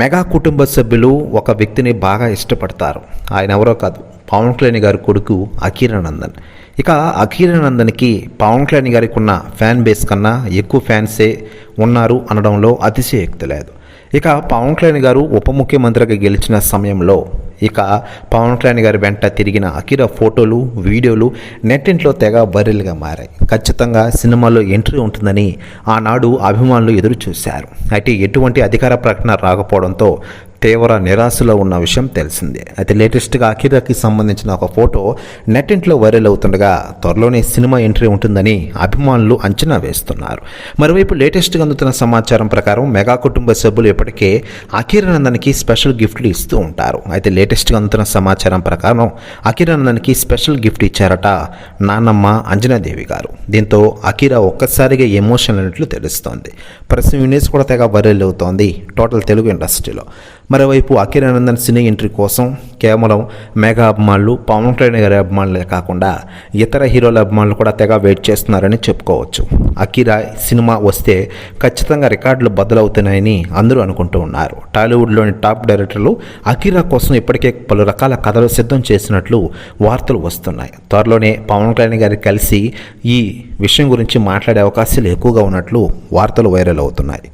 Mega కుటుంబ సభ్యులు ఒక వ్యక్తిని బాగా ఇష్టపడతారు. ఆయన ఎవరో కాదు పవన్ కళ్యాణ్ గారి కొడుకు అఖీరానందన్. ఇక అఖీరానందన్కి పవన్ కళ్యాణ్ గారికి ఉన్న ఫ్యాన్ బేస్ కన్నా ఎక్కువ ఫ్యాన్సే ఉన్నారు అనడంలో అతిశయోక్తి లేదు. ఇక పవన్ కళ్యాణ్ గారు ఉప ముఖ్యమంత్రిగా గెలిచిన సమయంలో ఇక పవన్ కళ్యాణ్ గారి వెంట తిరిగిన అఖిర ఫోటోలు వీడియోలు నెట్టింట్లో తెగ వైరల్గా మారాయి. ఖచ్చితంగా సినిమాలో ఎంట్రీ ఉంటుందని ఆనాడు అభిమానులు ఎదురు చూశారు అయితే ఎటువంటి అధికార ప్రకటన రాకపోవడంతో తీవ్ర నిరాశలో ఉన్న విషయం తెలిసిందే. అయితే లేటెస్ట్గా అఖిరాకి సంబంధించిన ఒక ఫోటో నెట్టింట్లో వైరల్ అవుతుండగా త్వరలోనే సినిమా ఎంట్రీ ఉంటుందని అభిమానులు అంచనా వేస్తున్నారు. మరోవైపు లేటెస్ట్గా అందుతున్న సమాచారం ప్రకారం మెగా కుటుంబ సభ్యులు ఇప్పటికే అఖిరానందన్కి స్పెషల్ గిఫ్ట్లు ఇస్తూ ఉంటారు. అయితే లేటెస్ట్గా అందుతున్న సమాచారం ప్రకారం అఖిరానందన్కి స్పెషల్ గిఫ్ట్ ఇచ్చారట నాన్నమ్మ అంజనాదేవి గారు. దీంతో అఖిరా ఒక్కసారిగా ఎమోషన్ అయినట్లు తెలుస్తోంది. ప్రస్తుతం యూనిస్ కూడా తెగ వైరల్ అవుతోంది. టోటల్ తెలుగు ఇండస్ట్రీలో. మరోవైపు అఖిలానందన్ సినీ ఎంట్రీ కోసం కేవలం మెగా అభిమానులు పవన్ కళ్యాణ్ గారి అభిమానులే కాకుండా ఇతర హీరోల అభిమానులు కూడా తెగ వెయిట్ చేస్తున్నారని చెప్పుకోవచ్చు. అఖిరా సినిమా వస్తే ఖచ్చితంగా రికార్డులు బదులవుతున్నాయని అందరూ అనుకుంటూ ఉన్నారు. టాలీవుడ్లోని టాప్ డైరెక్టర్లు అఖిరా కోసం ఇప్పటికే పలు రకాల కథలు సిద్ధం చేసినట్లు వార్తలు వస్తున్నాయి. త్వరలోనే పవన్ కళ్యాణ్ గారి కలిసి ఈ విషయం గురించి మాట్లాడే అవకాశాలు ఎక్కువగా ఉన్నట్లు వార్తలు వైరల్ అవుతున్నాయి.